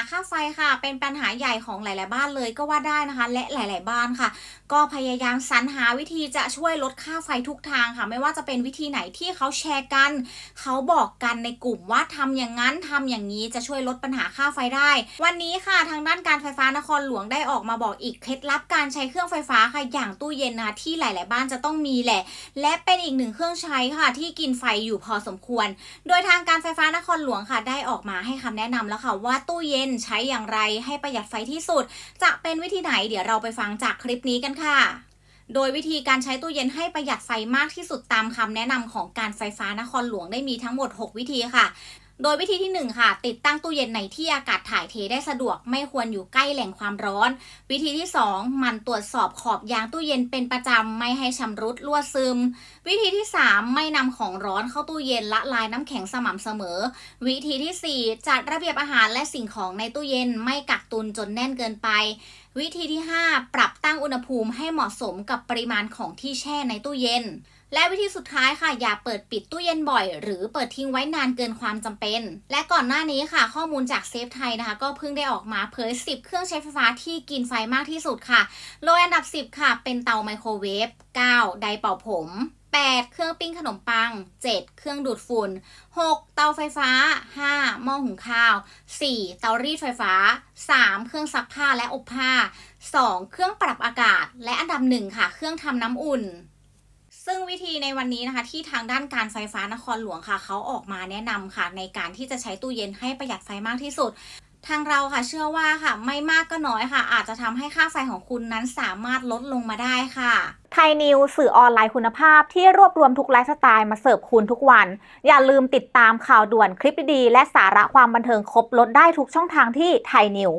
าค่าไฟค่ะ เป็นปัญหาใหญ่ของหลาย ๆ บ้านเลยก็ว่าได้นะคะ และหลาย ๆ บ้านค่ะ ก็พยายามสรรหาวิธีจะช่วยลดค่าไฟทุกทางค่ะ ไม่ว่าจะเป็นวิธีไหนที่เขาแชร์กัน เขาบอกกันในกลุ่มว่าทำอย่างนั้นทำอย่างนี้จะช่วยลดปัญหาค่าไฟได้ วันนี้ค่ะทางด้านการไฟฟ้านครหลวงได้ออกมาบอกอีกเคล็ดลับการใช้เครื่องไฟฟ้าค่ะอย่างตู้เย็นนะคะที่หลาย ๆ บ้านจะต้องมีแหละ และเป็นอีกหนึ่งเครื่องใช้ค่ะ ที่กินไฟอยู่พอสมควร โดยทางการไฟฟ้านครหลวงค่ะ ได้ออกมาให้คำแนะนำแล้วค่ะว่าตู้เย็นใช้อย่างไรให้ประหยัดไฟที่สุด จะเป็นวิธีไหนเดี๋ยวเราไปฟังจากคลิปนี้กันค่ะโดยวิธีการใช้ตู้เย็นให้ประหยัดไฟมากที่สุดตามคำแนะนำของการไฟฟ้านครหลวงได้มีทั้งหมด 6 วิธีค่ะ โดยวิธีที่ 1 ค่ะ ติดตั้งตู้เย็นในที่อากาศถ่ายเทได้สะดวก ไม่ควรอยู่ใกล้แหล่งความร้อน วิธีที่ 2 มันตรวจสอบขอบยางตู้เย็นเป็นประจำ ไม่ให้ชำรุดรั่วซึม วิธีที่ 3 ไม่นำของร้อนเข้าตู้เย็นละลายน้ำแข็งสม่ำเสมอ วิธีทีสี่4 จัดระเบียบอาหารและสิ่งของในตู้เย็น ไม่กักตุนจนแน่นเกินไป วิธีที่ 5 ปรับตั้งอุณหภูมิให้เหมาะสมกับปริมาณของที่แช่ในตู้เย็น และวิธีสุดท้ายค่ะอย่าเปิดปิดตู้เย็นบ่อย หรือเปิดทิ้งไว้นานเกินความจำเป็น และก่อนหน้านี้ค่ะ ข้อมูลจากเซฟไทยนะคะ ก็เพิ่งได้ออกมาเผย 10 เครื่องใช้ไฟฟ้าที่กินไฟมากที่สุดค่ะโดยอันดับ 10 ค่ะ เป็นเตาไมโครเวฟ 9 ไดเป่าผม 8 เครื่องปิ้งขนมปัง 7 เครื่องดูดฝุ่น 6 เตาไฟฟ้า 5 หม้อหุงข้าว 4 เตารีดไฟฟ้า 3 เครื่องซักผ้าและอบผ้า 2 เครื่องปรับอากาศ และอันดับ 1 ค่ะ เครื่องทำน้ำอุ่น ซึ่งวิธีในวันนี้นะคะที่ทางด้านการไฟฟ้านครหลวงค่ะเขาออกมาแนะนำค่ะ ในการที่จะใช้ตู้เย็นให้ประหยัดไฟมากที่สุด ทางเราค่ะเชื่อว่าค่ะ ไม่มากก็น้อยค่ะ อาจจะทำให้ค่าไฟของคุณนั้นสามารถลดลงมาได้ค่ะไทยนิวสื่อออนไลน์คุณภาพที่รวบรวมทุกไลฟ์สไตล์มาเสิร์ฟคุณทุกวัน อย่าลืมติดตามข่าวด่วนคลิปดีๆและสาระความบันเทิงครบลดได้ทุกช่องทางที่ไทยนิว